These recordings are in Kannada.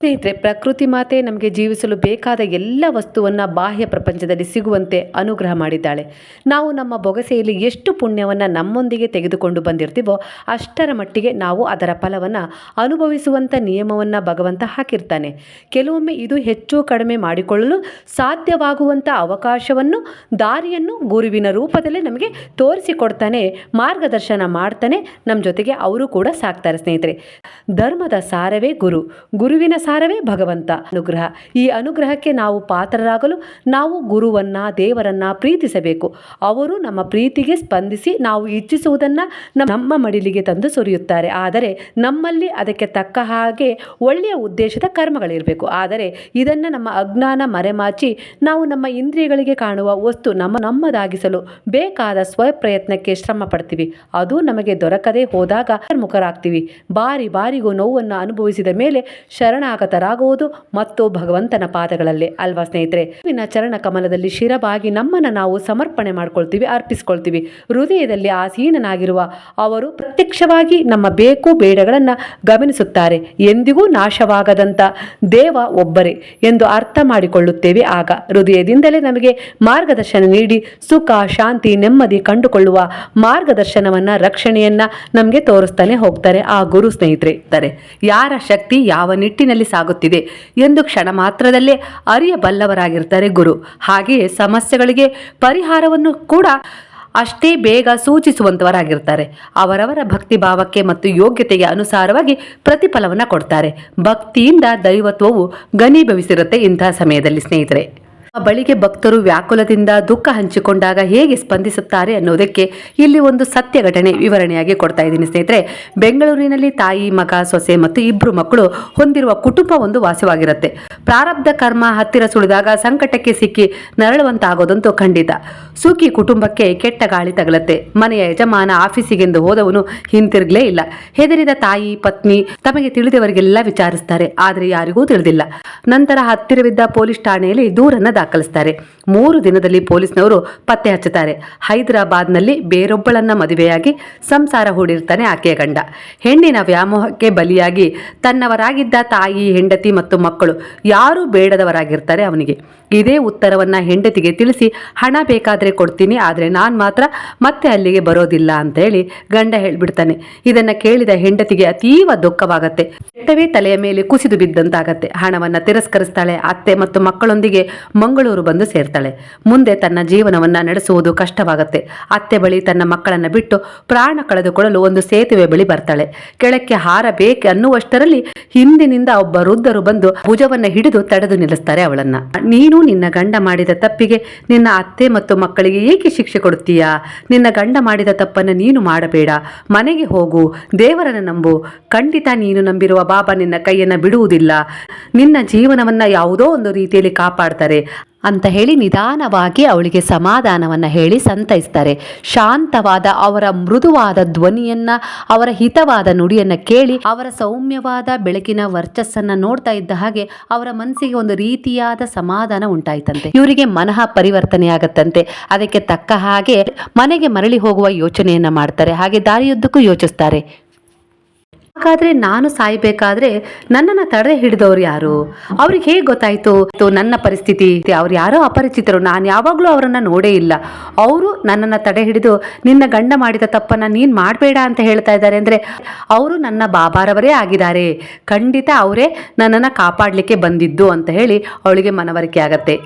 ಸ್ನೇಹಿತರೆ, ಪ್ರಕೃತಿ ಮಾತೆ ನಮಗೆ ಜೀವಿಸಲು ಬೇಕಾದ ಎಲ್ಲ ವಸ್ತುವನ್ನು ಬಾಹ್ಯ ಪ್ರಪಂಚದಲ್ಲಿ ಸಿಗುವಂತೆ ಅನುಗ್ರಹ ಮಾಡಿದ್ದಾಳೆ. ನಾವು ನಮ್ಮ ಬೊಗಸೆಯಲ್ಲಿ ಎಷ್ಟು ಪುಣ್ಯವನ್ನು ನಮ್ಮೊಂದಿಗೆ ತೆಗೆದುಕೊಂಡು ಬಂದಿರ್ತೀವೋ, ಅಷ್ಟರ ಮಟ್ಟಿಗೆ ನಾವು ಅದರ ಫಲವನ್ನು ಅನುಭವಿಸುವಂಥ ನಿಯಮವನ್ನು ಭಗವಂತ ಹಾಕಿರ್ತಾನೆ. ಕೆಲವೊಮ್ಮೆ ಇದು ಹೆಚ್ಚು ಕಡಿಮೆ ಮಾಡಿಕೊಳ್ಳಲು ಸಾಧ್ಯವಾಗುವಂಥ ಅವಕಾಶವನ್ನು, ದಾರಿಯನ್ನು ಗುರುವಿನ ರೂಪದಲ್ಲಿ ನಮಗೆ ತೋರಿಸಿಕೊಡ್ತಾನೆ, ಮಾರ್ಗದರ್ಶನ ಮಾಡ್ತಾನೆ ನಮ್ಮ ಜೊತೆಗೆ ಅವರು ಕೂಡ ಸಾಕ್ತಾರೆ ಸ್ನೇಹಿತರೆ. ಧರ್ಮದ ಸಾರವೇ ಗುರು. ಗುರುವಿನ ಸಾರವೇ ಭಗವಂತ. ಅನುಗ್ರಹ. ಈ ಅನುಗ್ರಹಕ್ಕೆ ನಾವು ಪಾತ್ರರಾಗಲು ನಾವು ಗುರುವನ್ನ, ದೇವರನ್ನ ಪ್ರೀತಿಸಬೇಕು. ಅವರು ನಮ್ಮ ಪ್ರೀತಿಗೆ ಸ್ಪಂದಿಸಿ ನಾವು ಇಚ್ಛಿಸುವುದನ್ನು ನಮ್ಮ ಮಡಿಲಿಗೆ ತಂದು ಸುರಿಯುತ್ತಾರೆ. ಆದರೆ ನಮ್ಮಲ್ಲಿ ಅದಕ್ಕೆ ತಕ್ಕ ಹಾಗೆ ಒಳ್ಳೆಯ ಉದ್ದೇಶದ ಕರ್ಮಗಳಿರಬೇಕು. ಆದರೆ ಇದನ್ನು ನಮ್ಮ ಅಜ್ಞಾನ ಮರೆಮಾಚಿ ನಾವು ನಮ್ಮ ಇಂದ್ರಿಯಗಳಿಗೆ ಕಾಣುವ ವಸ್ತು ನಮ್ಮ ನಮ್ಮದಾಗಿಸಲು ಬೇಕಾದ ಸ್ವಪ್ರಯತ್ನಕ್ಕೆ ಶ್ರಮ ಪಡ್ತೀವಿ. ಅದು ನಮಗೆ ದೊರಕದೇ ಹೋದಾಗ ಮುಖರಾಗ್ತೀವಿ ಬಾರಿ ಬಾರಿಗೂ ನೋವನ್ನು ಅನುಭವಿಸಿದ ಮೇಲೆ ಶರಣಾಗತರಾಗುವುದು ಮತ್ತು ಭಗವಂತನ ಪಾದಗಳಲ್ಲೇ. ಅಲ್ವಾ ಸ್ನೇಹಿತರೆ? ಗುರುವಿನ ಚರಣ ಕಮಲದಲ್ಲಿ ಶಿರಬಾಗಿ ನಮ್ಮನ್ನು ನಾವು ಸಮರ್ಪಣೆ ಮಾಡ್ಕೊಳ್ತೀವಿ, ಅರ್ಪಿಸ್ಕೊಳ್ತೀವಿ. ಹೃದಯದಲ್ಲಿ ಆಸೀನನಾಗಿರುವ ಅವರು ಪ್ರತ್ಯಕ್ಷವಾಗಿ ನಮ್ಮ ಬೇಕು ಬೇಡಗಳನ್ನು ಗಮನಿಸುತ್ತಾರೆ. ಎಂದಿಗೂ ನಾಶವಾಗದಂಥ ದೇವ ಒಬ್ಬರೇ ಎಂದು ಅರ್ಥ ಮಾಡಿಕೊಳ್ಳುತ್ತೇವೆ ಆಗ. ಹೃದಯದಿಂದಲೇ ನಮಗೆ ಮಾರ್ಗದರ್ಶನ ನೀಡಿ ಸುಖ, ಶಾಂತಿ, ನೆಮ್ಮದಿ ಕಂಡುಕೊಳ್ಳುವ ಮಾರ್ಗದರ್ಶನವನ್ನ, ರಕ್ಷಣೆಯನ್ನ ನಮಗೆ ತೋರಿಸ್ತಾನೆ ಹೋಗ್ತಾರೆ ಆ ಗುರು ಸ್ನೇಹಿತರೆ. ಯಾರ ಶಕ್ತಿ ಯಾವ ನಿಟ್ಟಿನಲ್ಲಿ ಸಾಗುತ್ತಿದೆ ಎಂದು ಕ್ಷಣ ಮಾತ್ರದಲ್ಲೇ ಅರಿಯಬಲ್ಲವರಾಗಿರ್ತಾರೆ ಗುರು. ಹಾಗೆಯೇ ಸಮಸ್ಯೆಗಳಿಗೆ ಪರಿಹಾರವನ್ನು ಕೂಡ ಅಷ್ಟೇ ಬೇಗ ಸೂಚಿಸುವಂತವರಾಗಿರ್ತಾರೆ. ಅವರವರ ಭಕ್ತಿ ಭಾವಕ್ಕೆ ಮತ್ತು ಯೋಗ್ಯತೆಗೆ ಅನುಸಾರವಾಗಿ ಪ್ರತಿಫಲವನ್ನು ಕೊಡ್ತಾರೆ. ಭಕ್ತಿಯಿಂದ ದೈವತ್ವವು ಘನೀಭವಿಸಿರುತ್ತೆ ಇಂತಹ ಸಮಯದಲ್ಲಿ ಸ್ನೇಹಿತರೆ. ಬಳಿಗೆ ಭಕ್ತರು ವ್ಯಾಕುಲದಿಂದ ದುಃಖ ಹಂಚಿಕೊಂಡಾಗ ಹೇಗೆ ಸ್ಪಂದಿಸುತ್ತಾರೆ ಅನ್ನೋದಕ್ಕೆ ಇಲ್ಲಿ ಒಂದು ಸತ್ಯ ಘಟನೆ ವಿವರಣೆಯಾಗಿ ಕೊಡ್ತಾ ಇದ್ದೀನಿ ಸ್ನೇಹಿತರೆ. ಬೆಂಗಳೂರಿನಲ್ಲಿ ತಾಯಿ, ಮಗ, ಸೊಸೆ ಮತ್ತು ಇಬ್ಬರು ಮಕ್ಕಳು ಹೊಂದಿರುವ ಕುಟುಂಬ ಒಂದು ವಾಸವಾಗಿರುತ್ತೆ. ಪ್ರಾರಬ್ಧ ಕರ್ಮ ಹತ್ತಿರ ಸುಳಿದಾಗ ಸಂಕಟಕ್ಕೆ ಸಿಕ್ಕಿ ನರಳುವಂತಾಗೋದಂತೂ ಖಂಡಿತ. ಸುಖಿ ಕುಟುಂಬಕ್ಕೆ ಕೆಟ್ಟ ಗಾಳಿ ತಗಲತ್ತೆ. ಮನೆಯ ಯಜಮಾನ ಆಫೀಸಿಗೆಂದು ಹೋದವನು ಹಿಂತಿರುಗಲೇ ಇಲ್ಲ. ಹೆದರಿದ ತಾಯಿ, ಪತ್ನಿ ತಮಗೆ ತಿಳಿದವರಿಗೆಲ್ಲ ವಿಚಾರಿಸ್ತಾರೆ, ಆದರೆ ಯಾರಿಗೂ ತಿಳಿದಿಲ್ಲ. ನಂತರ ಹತ್ತಿರವಿದ್ದ ಪೊಲೀಸ್ ಠಾಣೆಯಲ್ಲಿ ದೂರನ್ನ ದಾಖಲಿಸ್ತಾರೆ. ಮೂರು ದಿನದಲ್ಲಿ ಪೊಲೀಸ್ನವರು ಪತ್ತೆ ಹಚ್ಚುತ್ತಾರೆ. ಹೈದರಾಬಾದ್ನಲ್ಲಿ ಬೇರೊಬ್ಬಳನ್ನ ಮದುವೆಯಾಗಿ ಸಂಸಾರ ಹೂಡಿರ್ತಾನೆ ಆಕೆಯ ಗಂಡ. ಹೆಣ್ಣಿನ ವ್ಯಾಮೋಹಕ್ಕೆ ಬಲಿಯಾಗಿ ತನ್ನವರಾಗಿದ್ದ ತಾಯಿ, ಹೆಂಡತಿ ಮತ್ತು ಮಕ್ಕಳು ಯಾರೂ ಬೇಡದವರಾಗಿರ್ತಾರೆ ಅವನಿಗೆ. ಇದೇ ಉತ್ತರವನ್ನ ಹೆಂಡತಿಗೆ ತಿಳಿಸಿ, ಹಣ ಬೇಕಾದ್ರೆ ಕೊಡ್ತೀನಿ, ಆದರೆ ನಾನು ಮಾತ್ರ ಮತ್ತೆ ಅಲ್ಲಿಗೆ ಬರೋದಿಲ್ಲ ಅಂತ ಹೇಳಿ ಗಂಡ ಹೇಳ್ಬಿಡ್ತಾನೆ. ಇದನ್ನ ಕೇಳಿದ ಹೆಂಡತಿಗೆ ಅತೀವ ದುಃಖವಾಗತ್ತೆ. ಬೆಟ್ಟವೇ ತಲೆಯ ಮೇಲೆ ಕುಸಿದು ಬಿದ್ದಂತಾಗತ್ತೆ. ಹಣವನ್ನ ತಿರಸ್ಕರಿಸ್ತಾಳೆ. ಅತ್ತೆ ಮತ್ತು ಮಕ್ಕಳೊಂದಿಗೆ ಮಂಗಳೂರು ಬಂದು ಸೇರ್ತಾಳೆ. ಮುಂದೆ ತನ್ನ ಜೀವನವನ್ನ ನಡೆಸುವುದು ಕಷ್ಟವಾಗುತ್ತೆ. ಅತ್ತೆ ಬಳಿ ತನ್ನ ಮಕ್ಕಳನ್ನ ಬಿಟ್ಟು ಪ್ರಾಣ ಕಳೆದುಕೊಳ್ಳಲು ಒಂದು ಸೇತುವೆ ಬಳಿ ಬರ್ತಾಳೆ. ಕೆಳಕ್ಕೆ ಹಾರಬೇಕು ಅನ್ನುವಷ್ಟರಲ್ಲಿ ಹಿಂದಿನಿಂದ ಒಬ್ಬ ವೃದ್ಧರು ಬಂದು ಭುಜವನ್ನ ಹಿಡಿದು ತಡೆದು ನಿಲ್ಲಿಸ್ತಾರೆ ಅವಳನ್ನ. ನೀನು ನಿನ್ನ ಗಂಡ ಮಾಡಿದ ತಪ್ಪಿಗೆ ನಿನ್ನ ಅತ್ತೆ ಮತ್ತು ಮಕ್ಕಳಿಗೆ ಏಕೆ ಶಿಕ್ಷೆ ಕೊಡುತ್ತೀಯಾ? ನಿನ್ನ ಗಂಡ ಮಾಡಿದ ತಪ್ಪನ್ನು ನೀನು ಮಾಡಬೇಡ. ಮನೆಗೆ ಹೋಗು. ದೇವರನ್ನ ನಂಬು. ಖಂಡಿತ ನೀನು ನಂಬಿರುವ ಬಾಬಾ ನಿನ್ನ ಕೈಯನ್ನ ಬಿಡುವುದಿಲ್ಲ. ನಿನ್ನ ಜೀವನವನ್ನ ಯಾವುದೋ ಒಂದು ರೀತಿಯಲ್ಲಿ ಕಾಪಾಡ್ತಾರೆ. ಅಂತ ಹೇಳಿ ನಿಧಾನವಾಗಿ ಅವಳಿಗೆ ಸಮಾಧಾನವನ್ನು ಹೇಳಿ ಸಂತೈಸ್ತಾರೆ. ಶಾಂತವಾದ ಅವರ ಮೃದುವಾದ ಧ್ವನಿಯನ್ನ, ಅವರ ಹಿತವಾದ ನುಡಿಯನ್ನು ಕೇಳಿ ಅವರ ಸೌಮ್ಯವಾದ ಬೆಳಕಿನ ವರ್ಚಸ್ಸನ್ನು ನೋಡ್ತಾ ಇದ್ದ ಹಾಗೆ ಅವರ ಮನಸ್ಸಿಗೆ ಒಂದು ರೀತಿಯಾದ ಸಮಾಧಾನ ಉಂಟಾಯ್ತಂತೆ. ಇವರಿಗೆ ಮನಃ ಪರಿವರ್ತನೆ ಆಗತ್ತಂತೆ. ಅದಕ್ಕೆ ತಕ್ಕ ಹಾಗೆ ಮನೆಗೆ ಮರಳಿ ಹೋಗುವ ಯೋಚನೆಯನ್ನು ಮಾಡ್ತಾರೆ. ಹಾಗೆ ದಾರಿಯುದ್ದಕ್ಕೂ ಯೋಚಿಸ್ತಾರೆ. ಹಾಗಾದ್ರೆ ನಾನು ಸಾಯ್ಬೇಕಾದ್ರೆ ನನ್ನನ್ನ ತಡೆ ಹಿಡಿದವ್ರು ಯಾರು? ಅವ್ರಿಗೆ ಹೇಗೆ ಗೊತ್ತಾಯ್ತು? ನನ್ನ ಪರಿಸ್ಥಿತಿ. ಅವ್ರು ಯಾರೋ ಅಪರಿಚಿತರು. ನಾನು ಯಾವಾಗ್ಲೂ ಅವರನ್ನ ನೋಡೇ ಇಲ್ಲ. ಅವರು ನನ್ನನ್ನ ತಡೆ ಹಿಡಿದು ನಿನ್ನ ಗಂಡ ಮಾಡಿದ ತಪ್ಪನ್ನ ನೀನ್ ಮಾಡಬೇಡ ಅಂತ ಹೇಳ್ತಾ ಇದ್ದಾರೆ ಅಂದ್ರೆ ಅವರು ನನ್ನ ಬಾಬಾರವರೇ ಆಗಿದ್ದಾರೆ. ಖಂಡಿತ ಅವರೇ ನನ್ನನ್ನ ಕಾಪಾಡ್ಲಿಕ್ಕೆ ಬಂದಿದ್ದು ಅಂತ ಹೇಳಿ ಅವಳಿಗೆ ಮನವರಿಕೆ ಆಗತ್ತೆ.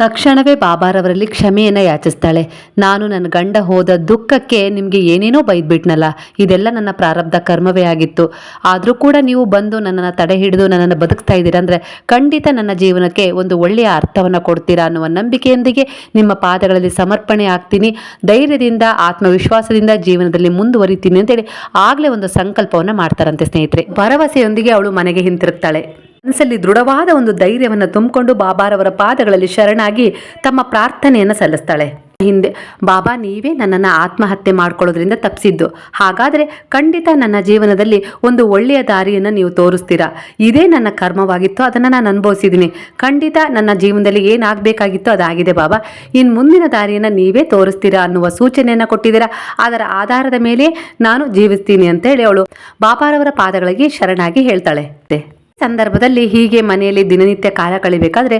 ತಕ್ಷಣವೇ ಬಾಬಾರವರಲ್ಲಿ ಕ್ಷಮೆಯನ್ನು ಯಾಚಿಸ್ತಾಳೆ. ನಾನು ನನ್ನ ಗಂಡ ಹೋದ ದುಃಖಕ್ಕೆ ನಿಮಗೆ ಏನೇನೋ ಬೈದ್ಬಿಟ್ನಲ್ಲ, ಇದೆಲ್ಲ ನನ್ನ ಪ್ರಾರಬ್ಧ ಕರ್ಮವೇ ಆಗಿತ್ತು. ಆದರೂ ಕೂಡ ನೀವು ಬಂದು ನನ್ನನ್ನು ತಡೆ ಹಿಡಿದು ನನ್ನನ್ನು ಬದುಕ್ತಾ ಇದ್ದೀರಾ ಅಂದರೆ ಖಂಡಿತ ನನ್ನ ಜೀವನಕ್ಕೆ ಒಂದು ಒಳ್ಳೆಯ ಅರ್ಥವನ್ನು ಕೊಡ್ತೀರಾ ಅನ್ನುವ ನಂಬಿಕೆಯೊಂದಿಗೆ ನಿಮ್ಮ ಪಾದಗಳಲ್ಲಿ ಸಮರ್ಪಣೆ ಆಗ್ತೀನಿ. ಧೈರ್ಯದಿಂದ, ಆತ್ಮವಿಶ್ವಾಸದಿಂದ ಜೀವನದಲ್ಲಿ ಮುಂದುವರಿತೀನಿ ಅಂತೇಳಿ ಆಗಲೇ ಒಂದು ಸಂಕಲ್ಪವನ್ನು ಮಾಡ್ತಾರಂತೆ ಸ್ನೇಹಿತರೆ. ಭರವಸೆಯೊಂದಿಗೆ ಅವಳು ಮನೆಗೆ ಹಿಂತಿರುಗ್ತಾಳೆ. ಮನಸ್ಸಲ್ಲಿ ದೃಢವಾದ ಒಂದು ಧೈರ್ಯವನ್ನು ತುಂಬಿಕೊಂಡು ಬಾಬಾರವರ ಪಾದಗಳಲ್ಲಿ ಶರಣಾಗಿ ತಮ್ಮ ಪ್ರಾರ್ಥನೆಯನ್ನು ಸಲ್ಲಿಸ್ತಾಳೆ. ಹಿಂದೆ ಬಾಬಾ ನೀವೇ ನನ್ನನ್ನು ಆತ್ಮಹತ್ಯೆ ಮಾಡ್ಕೊಳ್ಳೋದ್ರಿಂದ ತಪ್ಪಿಸಿದ್ದು ಹಾಗಾದರೆ ಖಂಡಿತ ನನ್ನ ಜೀವನದಲ್ಲಿ ಒಂದು ಒಳ್ಳೆಯ ದಾರಿಯನ್ನು ನೀವು ತೋರಿಸ್ತೀರಾ? ಇದೇ ನನ್ನ ಕರ್ಮವಾಗಿತ್ತು, ಅದನ್ನು ನಾನು ಅನುಭವಿಸಿದ್ದೀನಿ. ಖಂಡಿತ ನನ್ನ ಜೀವನದಲ್ಲಿ ಏನಾಗಬೇಕಾಗಿತ್ತು ಅದಾಗಿದೆ ಬಾಬಾ. ಇನ್ನು ಮುಂದಿನ ದಾರಿಯನ್ನು ನೀವೇ ತೋರಿಸ್ತೀರಾ ಅನ್ನುವ ಸೂಚನೆಯನ್ನು ಕೊಟ್ಟಿದ್ದೀರಾ? ಅದರ ಆಧಾರದ ಮೇಲೆ ನಾನು ಜೀವಿಸ್ತೀನಿ ಅಂತ ಹೇಳಿ ಅವಳು ಬಾಬಾರವರ ಪಾದಗಳಿಗೆ ಶರಣಾಗಿ ಹೇಳ್ತಾಳೆ. ಸಂದರ್ಭದಲ್ಲಿ ಹೀಗೆ ಮನೆಯಲ್ಲಿ ದಿನನಿತ್ಯ ಕಾಲ ಕಳಿಬೇಕಾದ್ರೆ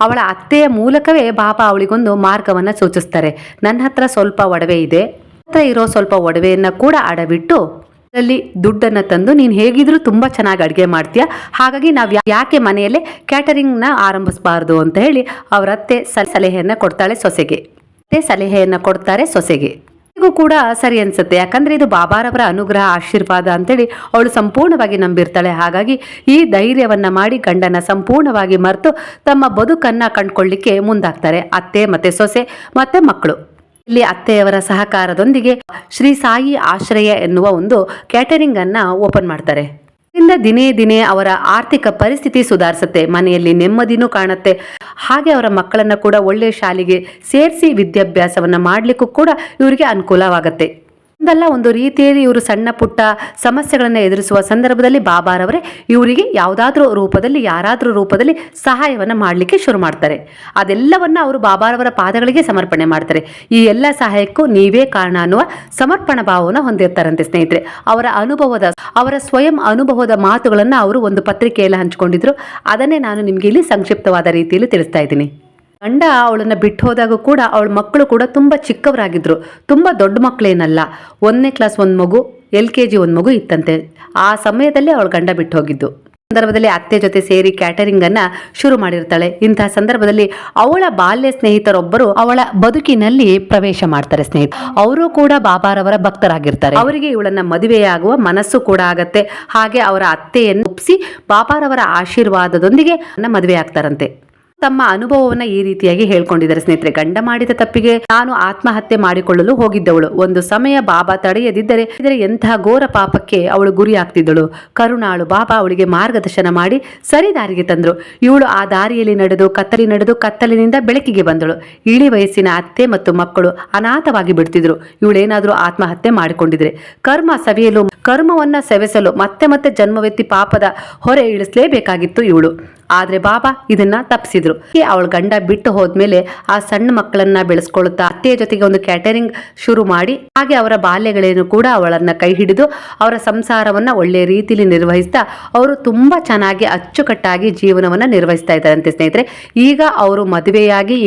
ಅವಳ ಅತ್ತೆಯ ಮೂಲಕವೇ ಬಾಪ ಅವಳಿಗೊಂದು ಮಾರ್ಗವನ್ನು ಸೂಚಿಸ್ತಾರೆ. ನನ್ನ ಹತ್ರ ಸ್ವಲ್ಪ ಒಡವೆ ಇದೆ. ಹತ್ರ ಇರೋ ಸ್ವಲ್ಪ ಒಡವೆಯನ್ನು ಕೂಡ ಅಡವಿಟ್ಟು, ಅದರಲ್ಲಿ ದುಡ್ಡನ್ನು ತಂದು ನೀನು ಹೇಗಿದ್ರೂ ತುಂಬ ಚೆನ್ನಾಗಿ ಅಡುಗೆ ಮಾಡ್ತೀಯ? ಹಾಗಾಗಿ ನಾವು ಯಾಕೆ ಮನೆಯಲ್ಲೇ ಕ್ಯಾಟರಿಂಗ್ನ ಆರಂಭಿಸಬಾರ್ದು? ಅಂತ ಹೇಳಿ ಅವರ ಅತ್ತೆ ಸ- ಸಲಹೆಯನ್ನು ಕೊಡ್ತಾಳೆ ಸೊಸೆಗೆ. ಅತ್ತೆ ಸಲಹೆಯನ್ನು ಕೊಡ್ತಾರೆ ಸೊಸೆಗೆ. ಕೂಡ ಸರಿ ಅನ್ಸುತ್ತೆ. ಯಾಕಂದ್ರೆ ಇದು ಬಾಬಾರವರ ಅನುಗ್ರಹ, ಆಶೀರ್ವಾದ ಅಂತೇಳಿ ಅವಳು ಸಂಪೂರ್ಣವಾಗಿ ನಂಬಿರ್ತಾಳೆ. ಹಾಗಾಗಿ ಈ ಧೈರ್ಯವನ್ನ ಮಾಡಿ ಗಂಡನ ಸಂಪೂರ್ಣವಾಗಿ ಮರೆತು ತಮ್ಮ ಬದುಕನ್ನ ಕಂಡ್ಕೊಳ್ಳಿಕ್ಕೆ ಮುಂದಾಗ್ತಾರೆ. ಅತ್ತೆ ಮತ್ತೆ ಸೊಸೆ ಮತ್ತೆ ಮಕ್ಕಳು. ಇಲ್ಲಿ ಅತ್ತೆಯವರ ಸಹಕಾರದೊಂದಿಗೆ ಶ್ರೀ ಸಾಯಿ ಆಶ್ರಯ ಎನ್ನುವ ಒಂದು ಕ್ಯಾಟರಿಂಗ್ ಅನ್ನ ಓಪನ್ ಮಾಡ್ತಾರೆ. ಇದರಿಂದ ದಿನೇ ದಿನೇ ಅವರ ಆರ್ಥಿಕ ಪರಿಸ್ಥಿತಿ ಸುಧಾರಿಸುತ್ತೆ. ಮನೆಯಲ್ಲಿ ನೆಮ್ಮದಿನೂ ಕಾಣುತ್ತೆ. ಹಾಗೆ ಅವರ ಮಕ್ಕಳನ್ನ ಕೂಡ ಒಳ್ಳೆಯ ಶಾಲೆಗೆ ಸೇರಿಸಿ ವಿದ್ಯಾಭ್ಯಾಸವನ್ನ ಮಾಡಲಿಕ್ಕೂ ಕೂಡ ಇವರಿಗೆ ಅನುಕೂಲವಾಗುತ್ತೆ. ಒಂದಲ್ಲ, ಒಂದು ರೀತಿಯಲ್ಲಿ ಇವರು ಸಣ್ಣ ಪುಟ್ಟ ಸಮಸ್ಯೆಗಳನ್ನು ಎದುರಿಸುವ ಸಂದರ್ಭದಲ್ಲಿ ಬಾಬಾರವರೇ ಇವರಿಗೆ ಯಾವುದಾದ್ರೂ ರೂಪದಲ್ಲಿ, ಯಾರಾದರೂ ರೂಪದಲ್ಲಿ ಸಹಾಯವನ್ನು ಮಾಡಲಿಕ್ಕೆ ಶುರು ಮಾಡ್ತಾರೆ. ಅದೆಲ್ಲವನ್ನು ಅವರು ಬಾಬಾರವರ ಪಾದಗಳಿಗೆ ಸಮರ್ಪಣೆ ಮಾಡ್ತಾರೆ. ಈ ಎಲ್ಲ ಸಹಾಯಕ್ಕೂ ನೀವೇ ಕಾರಣ ಅನ್ನುವ ಸಮರ್ಪಣ ಭಾವವನ್ನು ಹೊಂದಿರ್ತಾರಂತೆ ಸ್ನೇಹಿತರೆ. ಅವರ ಅನುಭವದ, ಅವರ ಸ್ವಯಂ ಅನುಭವದ ಮಾತುಗಳನ್ನು ಅವರು ಒಂದು ಪತ್ರಿಕೆಯಲ್ಲಿ ಹಂಚಿಕೊಂಡಿದ್ರು. ಅದನ್ನೇ ನಾನು ನಿಮಗೆ ಇಲ್ಲಿ ಸಂಕ್ಷಿಪ್ತವಾದ ರೀತಿಯಲ್ಲಿ ತಿಳಿಸ್ತಾ ಇದ್ದೀನಿ. ಗಂಡ ಅವಳನ್ನ ಬಿಟ್ಟು ಹೋದಾಗ ಕೂಡ ಅವಳ ಮಕ್ಕಳು ಕೂಡ ತುಂಬ ಚಿಕ್ಕವರಾಗಿದ್ರು. ತುಂಬ ದೊಡ್ಡ ಮಕ್ಕಳೇನಲ್ಲ. ಒಂದನೇ ಕ್ಲಾಸ್ ಒಂದು ಮಗು, ಎಲ್ ಕೆ ಜಿ ಒಂದು ಮಗು ಇತ್ತಂತೆ. ಆ ಸಮಯದಲ್ಲಿ ಅವಳು ಗಂಡ ಬಿಟ್ಟು ಹೋಗಿದ್ದು ಸಂದರ್ಭದಲ್ಲಿ ಅತ್ತೆ ಜೊತೆ ಸೇರಿ ಕ್ಯಾಟರಿಂಗ್ ಅನ್ನ ಶುರು ಮಾಡಿರ್ತಾಳೆ. ಇಂತಹ ಸಂದರ್ಭದಲ್ಲಿ ಅವಳ ಬಾಲ್ಯ ಸ್ನೇಹಿತರೊಬ್ಬರು ಅವಳ ಬದುಕಿನಲ್ಲಿ ಪ್ರವೇಶ ಮಾಡ್ತಾರೆ ಸ್ನೇಹಿತ ಅವರು ಕೂಡ ಬಾಬಾರವರ ಭಕ್ತರಾಗಿರ್ತಾರೆ. ಅವರಿಗೆ ಇವಳನ್ನ ಮದುವೆಯಾಗುವ ಮನಸ್ಸು ಕೂಡ ಆಗತ್ತೆ. ಹಾಗೆ ಅವರ ಅತ್ತೆಯನ್ನು ಒಪ್ಪಿಸಿ ಬಾಬಾರವರ ಆಶೀರ್ವಾದದೊಂದಿಗೆ ಮದುವೆ ಆಗ್ತಾರಂತೆ ತಮ್ಮ ಅನುಭವವನ್ನ ಈ ರೀತಿಯಾಗಿ ಹೇಳ್ಕೊಂಡಿದ್ದಾರೆ. ಸ್ನೇಹಿತರೆ, ಗಂಡ ಮಾಡಿದ ತಪ್ಪಿಗೆ ನಾನು ಆತ್ಮಹತ್ಯೆ ಮಾಡಿಕೊಳ್ಳಲು ಹೋಗಿದ್ದವಳು. ಒಂದು ಸಮಯ ಬಾಬಾ ತಡೆಯದಿದ್ದರೆ, ಇದರ ಎಂತಹ ಘೋರ ಪಾಪಕ್ಕೆ ಅವಳು ಗುರಿ ಆಗ್ತಿದ್ದಳು ಕರುಣಾಳು ಬಾಬಾ ಅವಳಿಗೆ ಮಾರ್ಗದರ್ಶನ ಮಾಡಿ ಸರಿ ದಾರಿಗೆ ತಂದ್ರು. ಇವಳು ಆ ದಾರಿಯಲ್ಲಿ ನಡೆದು, ಕತ್ತಲಿ ನಡೆದು, ಕತ್ತಲಿನಿಂದ ಬೆಳಕಿಗೆ ಬಂದಳು. ಇಳಿ ವಯಸ್ಸಿನ ಅತ್ತೆ ಮತ್ತು ಮಕ್ಕಳು ಅನಾಥವಾಗಿ ಬಿಡ್ತಿದ್ರು. ಇವಳೇನಾದ್ರೂ ಆತ್ಮಹತ್ಯೆ ಮಾಡಿಕೊಂಡಿದ್ರೆ. ಕರ್ಮ ಸವಿಯಲು, ಕರ್ಮವನ್ನ ಸವೆಸಲು ಮತ್ತೆ ಮತ್ತೆ ಜನ್ಮವೆತ್ತಿ ಪಾಪದ ಹೊರೆ ಇಳಿಸಲೇಬೇಕಾಗಿತ್ತು ಇವಳು. ಆದ್ರೆ ಬಾಬಾ ಇದನ್ನ ತಪ್ಪಿಸಿದ್ರು ಅವಳ ಗಂಡ ಬಿಟ್ಟು ಹೋದ್ಮೇಲೆ ಆ ಸಣ್ಣ ಮಕ್ಕಳನ್ನ ಬೆಳೆಸ್ಕೊಳ್ತಾ ಅತ್ತೆಯ ಜೊತೆಗೆ ಒಂದು ಕ್ಯಾಟರಿಂಗ್ ಶುರು ಮಾಡಿ, ಹಾಗೆ ಅವರ ಬಾಲ್ಯಗಳೇನು ಕೂಡ ಅವಳನ್ನ ಕೈ ಹಿಡಿದು ಅವರ ಸಂಸಾರವನ್ನ ಒಳ್ಳೆಯ ರೀತಿಯಲ್ಲಿ ನಿರ್ವಹಿಸ್ತಾ ಅವರು ತುಂಬಾ ಚೆನ್ನಾಗಿ ಅಚ್ಚುಕಟ್ಟಾಗಿ ಜೀವನವನ್ನ ನಿರ್ವಹಿಸ್ತಾ ಇದ್ದಾರಂತೆ ಸ್ನೇಹಿತರೆ. ಈಗ ಅವರು ಮದುವೆಯಾಗಿ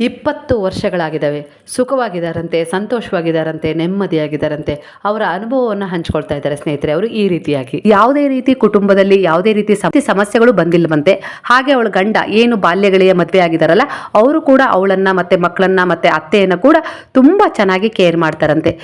ಇಪ್ಪತ್ತು ವರ್ಷಗಳಾಗಿದ್ದಾವೆ. ಸುಖವಾಗಿದ್ದಾರಂತೆ, ಸಂತೋಷವಾಗಿದ್ದಾರಂತೆ, ನೆಮ್ಮದಿಯಾಗಿದ್ದಾರಂತೆ. ಅವರ ಅನುಭವವನ್ನು ಹಂಚ್ಕೊಳ್ತಾ ಇದ್ದಾರೆ ಸ್ನೇಹಿತರೆ, ಅವರು ಈ ರೀತಿಯಾಗಿ. ಯಾವುದೇ ರೀತಿ ಕುಟುಂಬದಲ್ಲಿ ಯಾವುದೇ ರೀತಿ ಸಮ- ಸಮಸ್ಯೆಗಳು ಬಂದಿಲ್ಲವಂತೆ, ಹಾಗೆ ಅವಳ ಗಂಡ ಏನು ಬಾಲ್ಯಗಳಿಗೆ ಮದುವೆ ಆಗಿದಾರಲ್ಲ ಅವರು ಕೂಡ ಅವಳನ್ನ ಮತ್ತೆ ಮಕ್ಕಳನ್ನ ಮತ್ತೆ ಅತ್ತೆಯನ್ನು ಕೂಡ ತುಂಬಾ ಚೆನ್ನಾಗಿ ಕೇರ್ ಮಾಡ್ತಾರಂತೆ.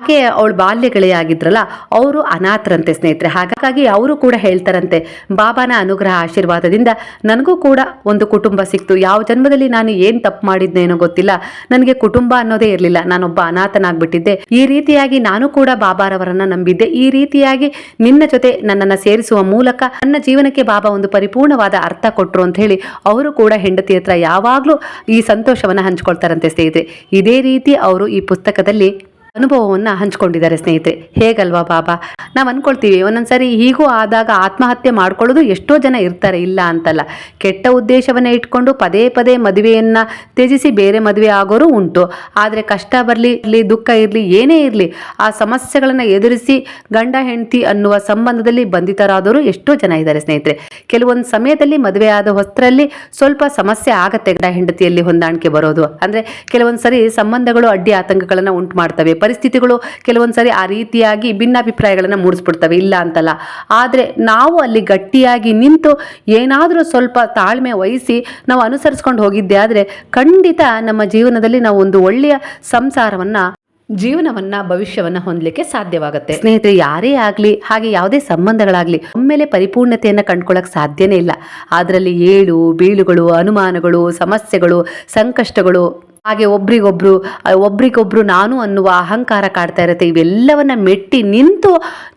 ಹಾಗೆ ಅವಳು ಬಾಲ್ಯ ಗೆಳೆಯಾಗಿದ್ರಲ್ಲ ಅವರು ಅನಾಥರಂತೆ ಸ್ನೇಹಿತರೆ. ಹಾಗಾಗಿ ಅವರು ಕೂಡ ಹೇಳ್ತಾರಂತೆ, ಬಾಬಾನ ಅನುಗ್ರಹ ಆಶೀರ್ವಾದದಿಂದ ನನಗೂ ಕೂಡ ಒಂದು ಕುಟುಂಬ ಸಿಕ್ತು. ಯಾವ ಜನ್ಮದಲ್ಲಿ ನಾನು ಏನ್ ತಪ್ಪು ಮಾಡಿದ್ನೇನೋ ಗೊತ್ತಿಲ್ಲ. ನನಗೆ ಕುಟುಂಬ ಅನ್ನೋದೇ ಇರಲಿಲ್ಲ. ನಾನೊಬ್ಬ ಅನಾಥನಾಗ್ಬಿಟ್ಟಿದ್ದೆ. ಈ ರೀತಿಯಾಗಿ ನಾನು ಕೂಡ ಬಾಬಾರವರನ್ನ ನಂಬಿದ್ದೆ. ಈ ರೀತಿಯಾಗಿ ನಿನ್ನ ಜೊತೆ ನನ್ನನ್ನು ಸೇರಿಸುವ ಮೂಲಕ ನನ್ನ ಜೀವನಕ್ಕೆ ಬಾಬಾ ಒಂದು ಪರಿಪೂರ್ಣವಾದ ಅರ್ಥ ಕೊಟ್ಟರು ಅಂತ ಹೇಳಿ ಅವರು ಕೂಡ ಹೆಂಡತಿ ಹತ್ರ ಯಾವಾಗಲೂ ಈ ಸಂತೋಷವನ್ನ ಹಂಚ್ಕೊಳ್ತಾರಂತೆ ಸ್ನೇಹಿತರೆ. ಇದೇ ರೀತಿ ಅವರು ಈ ಪುಸ್ತಕದಲ್ಲಿ ಅನುಭವವನ್ನ ಹಂಚ್ಕೊಂಡಿದ್ದಾರೆ ಸ್ನೇಹಿತರೆ. ಹೇಗಲ್ವಾ ಬಾಬಾ ನಾವು ಅನ್ಕೊಳ್ತೀವಿ, ಒಂದೊಂದ್ಸರಿ ಹೀಗೂ ಆದಾಗ ಆತ್ಮಹತ್ಯೆ ಮಾಡ್ಕೊಳ್ಳೋದು ಎಷ್ಟೋ ಜನ ಇರ್ತಾರೆ, ಇಲ್ಲ ಅಂತಲ್ಲ. ಕೆಟ್ಟ ಉದ್ದೇಶವನ್ನ ಇಟ್ಕೊಂಡು ಪದೇ ಪದೇ ಮದುವೆಯನ್ನು ತ್ಯಜಿಸಿ ಬೇರೆ ಮದುವೆ ಆಗೋರು ಉಂಟು. ಆದರೆ ಕಷ್ಟ ಬರಲಿ, ಇರಲಿ, ದುಃಖ ಇರಲಿ, ಏನೇ ಇರಲಿ, ಆ ಸಮಸ್ಯೆಗಳನ್ನು ಎದುರಿಸಿ ಗಂಡ, ಹೆಂಡತಿ ಅನ್ನುವ ಸಂಬಂಧದಲ್ಲಿ ಬಂಧಿತರಾದವರು ಎಷ್ಟೋ ಜನ ಇದ್ದಾರೆ ಸ್ನೇಹಿತರೆ. ಕೆಲವೊಂದು ಸಮಯದಲ್ಲಿ ಮದುವೆ ಆದ ಹೊಸ್ತರಲ್ಲಿ ಸ್ವಲ್ಪ ಸಮಸ್ಯೆ ಆಗತ್ತೆ ಗಂಡ, ಹೆಂಡತಿಯಲ್ಲಿ ಹೊಂದಾಣಿಕೆ ಬರೋದು. ಅಂದರೆ ಕೆಲವೊಂದು ಸರಿ ಸಂಬಂಧಗಳು ಅಡ್ಡಿ, ಆತಂಕಗಳನ್ನು ಉಂಟು ಮಾಡ್ತವೆ. ಪರಿಸ್ಥಿತಿಗಳು ಕೆಲವೊಂದು ಸಾರಿ ಆ ರೀತಿಯಾಗಿ ಭಿನ್ನಾಭಿಪ್ರಾಯಗಳನ್ನು ಮೂಡಿಸ್ಬಿಡ್ತವೆ, ಇಲ್ಲ ಅಂತಲ್ಲ. ಆದರೆ ನಾವು ಅಲ್ಲಿ ಗಟ್ಟಿಯಾಗಿ ನಿಂತು ಏನಾದರೂ ಸ್ವಲ್ಪ ತಾಳ್ಮೆ ವಹಿಸಿ ನಾವು ಅನುಸರಿಸ್ಕೊಂಡು ಹೋಗಿದ್ದೆ ಆದರೆ ಖಂಡಿತ ನಮ್ಮ ಜೀವನದಲ್ಲಿ ನಾವು ಒಂದು ಒಳ್ಳೆಯ ಸಂಸಾರವನ್ನು, ಜೀವನವನ್ನ, ಭವಿಷ್ಯವನ್ನ ಹೊಂದಲಿಕ್ಕೆ ಸಾಧ್ಯವಾಗುತ್ತೆ. ಸ್ನೇಹಿತರೆ, ಯಾರೇ ಆಗಲಿ, ಹಾಗೆ ಯಾವುದೇ ಸಂಬಂಧಗಳಾಗಲಿ, ಒಮ್ಮೆಲೆ ಪರಿಪೂರ್ಣತೆಯನ್ನ ಕಂಡ್ಕೊಳ್ಳಕ್ ಸಾಧ್ಯನೇ ಇಲ್ಲ. ಅದರಲ್ಲಿ ಏಳು, ಬೀಳುಗಳು, ಅನುಮಾನಗಳು, ಸಮಸ್ಯೆಗಳು, ಸಂಕಷ್ಟಗಳು ಹಾಗೆ ಒಬ್ರಿಗೊಬ್ರು ಒಬ್ರಿಗೊಬ್ರು ನಾನು ಅನ್ನುವ ಅಹಂಕಾರ ಕಾಡ್ತಾ ಇರುತ್ತೆ. ಇವೆಲ್ಲವನ್ನ ಮೆಟ್ಟಿ ನಿಂತು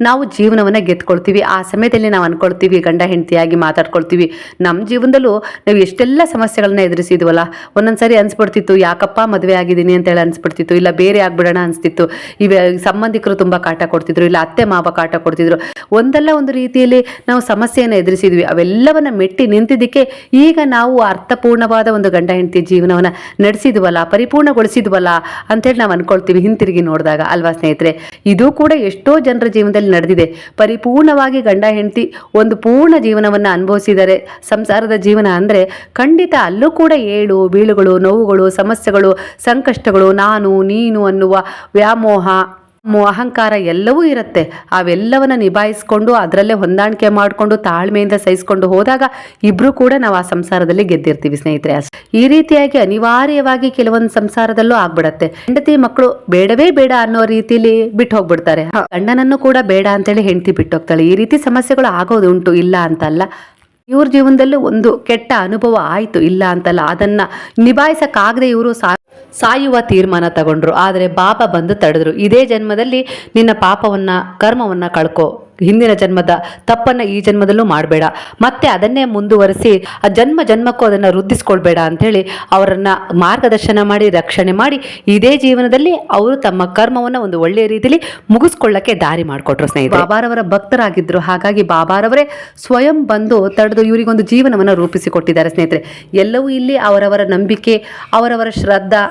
ನಾವು ಜೀವನವನ್ನ ಗೆದ್ಕೊಳ್ತೀವಿ ಆ ಸಮಯದಲ್ಲಿ ನಾವು ಅನ್ಕೊಳ್ತೀವಿ, ಗಂಡ ಹೆಂಡತಿಯಾಗಿ ಮಾತಾಡ್ಕೊಳ್ತೀವಿ. ನಮ್ಮ ಜೀವನದಲ್ಲೂ ನಾವು ಎಷ್ಟೆಲ್ಲ ಸಮಸ್ಯೆಗಳನ್ನ ಎದುರಿಸಿದ್ವಲ್ಲ. ಒಂದೊಂದ್ಸರಿ ಅನ್ಸ್ಬಿಡ್ತಿತ್ತು, ಯಾಕಪ್ಪ ಮದುವೆ ಆಗಿದ್ದೀನಿ ಅಂತೇಳಿ ಅನ್ಸ್ಬಿಡ್ತಿತ್ತು. ಇಲ್ಲ ಬೇರೆ ಆಗ್ಬಿಡೋಣ ಅನಿಸ್ತಿತ್ತು. ಇವೆ ಸಂಬಂಧಿಕರು ತುಂಬ ಕಾಟ ಕೊಡ್ತಿದ್ರು. ಇಲ್ಲ ಅತ್ತೆ, ಮಾವ ಕಾಟ ಕೊಡ್ತಿದ್ರು. ಒಂದಲ್ಲ ಒಂದು ರೀತಿಯಲ್ಲಿ ನಾವು ಸಮಸ್ಯೆಯನ್ನು ಎದುರಿಸಿದ್ವಿ. ಅವೆಲ್ಲವನ್ನ ಮೆಟ್ಟಿ ನಿಂತಿದ್ದಕ್ಕೆ ಈಗ ನಾವು ಅರ್ಥಪೂರ್ಣವಾದ ಒಂದು ಗಂಡ, ಹೆಂಡತಿ ಜೀವನವನ್ನ ನಡೆಸಿದ್ವಲ್ಲ. ಪರಿಪೂರ್ಣಗೊಳಿಸಿದ್ವಲ್ಲ ಅಂತೇಳಿ ನಾವು ಅನ್ಕೊಳ್ತೀವಿ ಹಿಂತಿರುಗಿ ನೋಡಿದಾಗ, ಅಲ್ವಾ ಸ್ನೇಹಿತರೆ? ಇದು ಕೂಡ ಎಷ್ಟೋ ಜನರ ಜೀವನದಲ್ಲಿ ನಡೆದಿದೆ. ಪರಿಪೂರ್ಣವಾಗಿ ಗಂಡ, ಹೆಂಡತಿ ಒಂದು ಪೂರ್ಣ ಜೀವನವನ್ನು ಅನುಭವಿಸಿದರೆ, ಸಂಸಾರದ ಜೀವನ ಅಂದರೆ ಖಂಡಿತ ಅಲ್ಲೂ ಕೂಡ ಏಳು, ಬೀಳುಗಳು, ನೋವುಗಳು, ಸಮಸ್ಯೆಗಳು, ಸಂಕಷ್ಟಗಳು, ನಾನು, ನೀನು ಅನ್ನುವ ವ್ಯಾಮೋಹ ಅಹಂಕಾರ ಎಲ್ಲವೂ ಇರುತ್ತೆ. ಅವೆಲ್ಲವನ್ನ ನಿಭಾಯಿಸ್ಕೊಂಡು, ಅದರಲ್ಲೇ ಹೊಂದಾಣಿಕೆ ಮಾಡಿಕೊಂಡು, ತಾಳ್ಮೆಯಿಂದ ಸಹಿಸಿಕೊಂಡು ಹೋದಾಗ ಇಬ್ರು ಕೂಡ ನಾವು ಆ ಸಂಸಾರದಲ್ಲಿ ಗೆದ್ದಿರ್ತೀವಿ ಸ್ನೇಹಿತರೆ. ಈ ರೀತಿಯಾಗಿ ಅನಿವಾರ್ಯವಾಗಿ ಕೆಲವೊಂದು ಸಂಸಾರದಲ್ಲೂ ಆಗ್ಬಿಡತ್ತೆ. ಹೆಂಡತಿ ಮಕ್ಕಳು ಬೇಡವೇ ಬೇಡ ಅನ್ನೋ ರೀತಿಲಿ ಬಿಟ್ಟು ಹೋಗ್ಬಿಡ್ತಾರೆ. ಗಂಡನನ್ನು ಕೂಡ ಬೇಡ ಅಂತೇಳಿ ಹೆಂಡತಿ ಬಿಟ್ಟು ಹೋಗ್ತಾಳೆ ಈ ರೀತಿ ಸಮಸ್ಯೆಗಳು ಆಗೋದು ಉಂಟು, ಇಲ್ಲ ಅಂತಲ್ಲ. ಇವ್ರ ಜೀವನದಲ್ಲೂ ಒಂದು ಕೆಟ್ಟ ಅನುಭವ ಆಯಿತು, ಇಲ್ಲ ಅಂತಲ್ಲ. ಅದನ್ನ ನಿಭಾಯಿಸಕ್ಕಾಗದೆ ಇವರು ಸಾ ಸಾಯುವ ತೀರ್ಮಾನ ತಗೊಂಡ್ರು. ಆದರೆ ಬಾಬಾ ಬಂದು ತಡೆದ್ರು. ಇದೇ ಜನ್ಮದಲ್ಲಿ ನಿನ್ನ ಪಾಪವನ್ನ ಕರ್ಮವನ್ನ ಕಳ್ಕೊ. ಹಿಂದಿನ ಜನ್ಮದ ತಪ್ಪನ್ನ ಈ ಜನ್ಮದಲ್ಲೂ ಮಾಡಬೇಡ. ಮತ್ತೆ ಅದನ್ನೇ ಮುಂದುವರೆಸಿ ಆ ಜನ್ಮ ಜನ್ಮಕ್ಕೂ ಅದನ್ನು ವೃದ್ಧಿಸ್ಕೊಳ್ಬೇಡ ಅಂಥೇಳಿ ಅವರನ್ನು ಮಾರ್ಗದರ್ಶನ ಮಾಡಿ, ರಕ್ಷಣೆ ಮಾಡಿ ಇದೇ ಜೀವನದಲ್ಲಿ ಅವರು ತಮ್ಮ ಕರ್ಮವನ್ನು ಒಂದು ಒಳ್ಳೆಯ ರೀತಿಯಲ್ಲಿ ಮುಗಿಸ್ಕೊಳ್ಳಕ್ಕೆ ದಾರಿ ಮಾಡಿಕೊಟ್ರು ಸ್ನೇಹಿತರೆ. ಬಾಬಾರವರ ಭಕ್ತರಾಗಿದ್ದರು ಹಾಗಾಗಿ ಬಾಬಾರವರೇ ಸ್ವಯಂ ಬಂದು ತಡೆದು ಇವರಿಗೊಂದು ಜೀವನವನ್ನು ರೂಪಿಸಿಕೊಟ್ಟಿದ್ದಾರೆ ಸ್ನೇಹಿತರೆ. ಎಲ್ಲವೂ ಇಲ್ಲಿ ಅವರವರ ನಂಬಿಕೆ, ಅವರವರ ಶ್ರದ್ಧಾ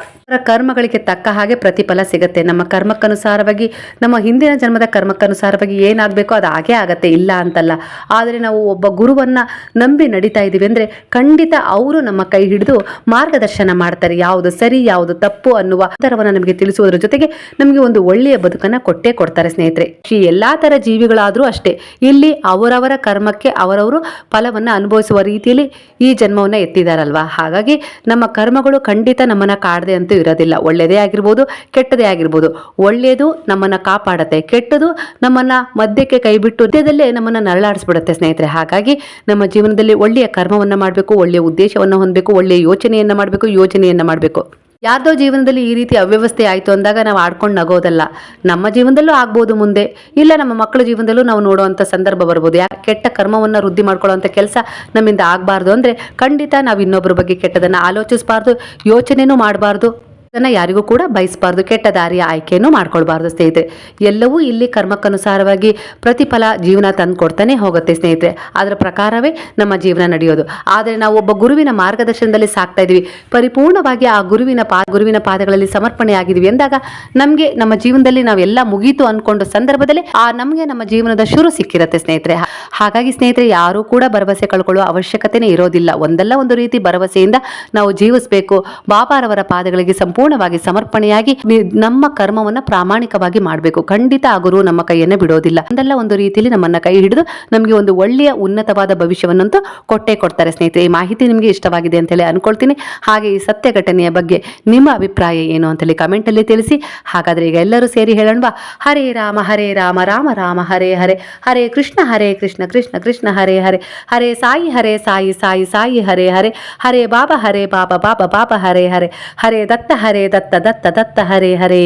ಕರ್ಮಗಳಿಗೆ ತಕ್ಕ ಹಾಗೆ ಪ್ರತಿಫಲ ಸಿಗುತ್ತೆ. ನಮ್ಮ ಕರ್ಮಕ್ಕನುಸಾರವಾಗಿ, ನಮ್ಮ ಹಿಂದಿನ ಜನ್ಮದ ಕರ್ಮಕ್ಕನುಸಾರವಾಗಿ ಏನಾಗಬೇಕೋ ಅದು ಹಾಗೇ ಆಗತ್ತೆ, ಇಲ್ಲ ಅಂತಲ್ಲ. ಆದರೆ ನಾವು ಒಬ್ಬ ಗುರುವನ್ನ ನಂಬಿ ನಡೀತಾ ಇದ್ದೀವಿ ಅಂದರೆ ಖಂಡಿತ ಅವರು ನಮ್ಮ ಕೈ ಹಿಡಿದು ಮಾರ್ಗದರ್ಶನ ಮಾಡ್ತಾರೆ. ಯಾವುದು ಸರಿ, ಯಾವುದು ತಪ್ಪು ಅನ್ನುವ ಅಂತರವನ್ನು ನಮಗೆ ತಿಳಿಸುವುದರ ಜೊತೆಗೆ ನಮಗೆ ಒಂದು ಒಳ್ಳೆಯ ಬದುಕನ್ನು ಕೊಟ್ಟೇ ಕೊಡ್ತಾರೆ ಸ್ನೇಹಿತರೆ. ಈ ಎಲ್ಲಾ ಥರ ಜೀವಿಗಳಾದರೂ ಅಷ್ಟೇ, ಇಲ್ಲಿ ಅವರವರ ಕರ್ಮಕ್ಕೆ ಅವರವರು ಫಲವನ್ನು ಅನುಭವಿಸುವ ರೀತಿಯಲ್ಲಿ ಈ ಜನ್ಮವನ್ನು ಎತ್ತಿದಾರಲ್ವಾ? ಹಾಗಾಗಿ ನಮ್ಮ ಕರ್ಮಗಳು ಖಂಡಿತ ನಮ್ಮನ್ನು ಕಾಡದೆ ಅಂತೂ ಇರೋದಿಲ್ಲ. ಒಳ್ಳೆಯದೇ ಆಗಿರ್ಬೋದು, ಕೆಟ್ಟದೇ ಆಗಿರ್ಬೋದು. ಒಳ್ಳೆಯದು ನಮ್ಮನ್ನ ಕಾಪಾಡುತ್ತೆ, ಕೆಟ್ಟದು ನಮ್ಮನ್ನ ಮಧ್ಯಕ್ಕೆ ಕೈ ಬಿಟ್ಟು ಮಧ್ಯದಲ್ಲೇ ನಮ್ಮನ್ನ ನರಳಾಡಿಸ್ಬಿಡುತ್ತೆ ಸ್ನೇಹಿತರೆ. ಹಾಗಾಗಿ ನಮ್ಮ ಜೀವನದಲ್ಲಿ ಒಳ್ಳೆಯ ಕರ್ಮವನ್ನು ಮಾಡಬೇಕು, ಒಳ್ಳೆಯ ಉದ್ದೇಶವನ್ನು ಹೊಂದಬೇಕು, ಒಳ್ಳೆಯ ಯೋಚನೆಯನ್ನು ಮಾಡಬೇಕು, ಯೋಜನೆಯನ್ನು ಮಾಡಬೇಕು. ಯಾರ್ದೋ ಜೀವನದಲ್ಲಿ ಈ ರೀತಿ ಅವ್ಯವಸ್ಥೆ ಆಯಿತು ಅಂದಾಗ ನಾವು ಆಡ್ಕೊಂಡು ನಗೋದಲ್ಲ. ನಮ್ಮ ಜೀವನದಲ್ಲೂ ಆಗ್ಬೋದು ಮುಂದೆ. ಇಲ್ಲ, ನಮ್ಮ ಮಕ್ಕಳ ಜೀವನದಲ್ಲೂ ನಾವು ನೋಡುವಂಥ ಸಂದರ್ಭ ಬರ್ಬೋದು. ಯಾಕೆ ಕೆಟ್ಟ ಕರ್ಮವನ್ನು ವೃದ್ಧಿ ಮಾಡ್ಕೊಳ್ಳೋವಂಥ ಕೆಲಸ ನಮ್ಮಿಂದ ಆಗಬಾರ್ದು. ಅಂದರೆ ಖಂಡಿತ ನಾವು ಇನ್ನೊಬ್ಬರ ಬಗ್ಗೆ ಕೆಟ್ಟದನ್ನು ಆಲೋಚಿಸಬಾರ್ದು ಯೋಚನೆಯೂ ಮಾಡಬಾರ್ದು. ಅದನ್ನ ಯಾರಿಗೂ ಕೂಡ ಬಯಸಬಾರ್ದು. ಕೆಟ್ಟ ದಾರಿಯ ಆಯ್ಕೆಯನ್ನು ಮಾಡ್ಕೊಳ್ಬಾರ್ದು ಸ್ನೇಹಿತರೆ. ಎಲ್ಲವೂ ಇಲ್ಲಿ ಕರ್ಮಕ್ಕನುಸಾರವಾಗಿ ಪ್ರತಿಫಲ ಜೀವನ ತಂದು ಕೊಡ್ತಾನೆ ಹೋಗುತ್ತೆ ಸ್ನೇಹಿತರೆ. ಅದರ ಪ್ರಕಾರವೇ ನಮ್ಮ ಜೀವನ ನಡೆಯೋದು. ಆದರೆ ನಾವು ಒಬ್ಬ ಗುರುವಿನ ಮಾರ್ಗದರ್ಶನದಲ್ಲಿ ಸಾಕ್ತಾ ಇದ್ದೀವಿ. ಪರಿಪೂರ್ಣವಾಗಿ ಆ ಗುರುವಿನ ಪಾ, ಗುರುವಿನ ಪಾದಗಳಲ್ಲಿ ಸಮರ್ಪಣೆ ಆಗಿದ್ವಿ ಎಂದಾಗ ನಮಗೆ ನಮ್ಮ ಜೀವನದಲ್ಲಿ ನಾವೆಲ್ಲ ಮುಗೀತು ಅಂದ್ಕೊಂಡ ಸಂದರ್ಭದಲ್ಲಿ ಆ ನಮಗೆ ನಮ್ಮ ಜೀವನದ ಶುರು ಸಿಕ್ಕಿರುತ್ತೆ ಸ್ನೇಹಿತರೆ. ಹಾಗಾಗಿ ಸ್ನೇಹಿತರೆ, ಯಾರೂ ಕೂಡ ಭರವಸೆ ಕಳ್ಕೊಳ್ಳುವ ಅವಶ್ಯಕತೆನೇ ಇರೋದಿಲ್ಲ. ಒಂದಲ್ಲ ಒಂದು ರೀತಿ ಭರವಸೆಯಿಂದ ನಾವು ಜೀವಿಸಬೇಕು. ಬಾಬಾರವರ ಪಾದಗಳಿಗೆ ಸಂಪೂರ್ಣವಾಗಿ ಸಮರ್ಪಣೆಯಾಗಿ ನಮ್ಮ ಕರ್ಮವನ್ನ ಪ್ರಾಮಾಣಿಕವಾಗಿ ಮಾಡಬೇಕು. ಖಂಡಿತ ಆ ಗುರು ನಮ್ಮ ಕೈಯನ್ನ ಬಿಡೋದಿಲ್ಲ. ಒಂದಲ್ಲ ಒಂದು ರೀತಿಯಲ್ಲಿ ನಮ್ಮನ್ನ ಕೈ ಹಿಡಿದು ನಮಗೆ ಒಂದು ಒಳ್ಳೆಯ ಉನ್ನತವಾದ ಭವಿಷ್ಯವನ್ನಂತೂ ಕೊಟ್ಟೇ ಕೊಡ್ತಾರೆ ಸ್ನೇಹಿತರೆ. ಈ ಮಾಹಿತಿ ನಿಮಗೆ ಇಷ್ಟವಾಗಿದೆ ಅಂತೇಳಿ ಅನ್ಕೊಳ್ತೀನಿ. ಹಾಗೆ ಈ ಸತ್ಯ ಘಟನೆಯ ಬಗ್ಗೆ ನಿಮ್ಮ ಅಭಿಪ್ರಾಯ ಏನು ಅಂತೇಳಿ ಕಮೆಂಟ್ ಅಲ್ಲಿ ತಿಳಿಸಿ. ಹಾಗಾದ್ರೆ ಈಗ ಎಲ್ಲರೂ ಸೇರಿ ಹೇಳೋಣವಾ? ಹರೇ ರಾಮ ಹರೇ ರಾಮ ರಾಮ ರಾಮ, ಹರೇ ಹರೇ. ಹರೇ ಕೃಷ್ಣ ಹರೇ ಕೃಷ್ಣ ಕೃಷ್ಣ ಕೃಷ್ಣ, ಹರೇ ಹರೇ. ಹರೇ ಸಾಯಿ ಹರೇ ಸಾಯಿ ಸಾಯಿ ಸಾಯಿ, ಹರೇ ಹರೇ. ಹರೇ ಬಾಬಾ ಹರೇ ಬಾಬಾ ಬಾಬಾ ಬಾಬಾ, ಹರೇ ಹರೇ. ಹರೇ ದತ್ತ ಹರೇ ದತ್ತ ದತ್ತ ದತ್ತ ಹರೇ ಹರೇ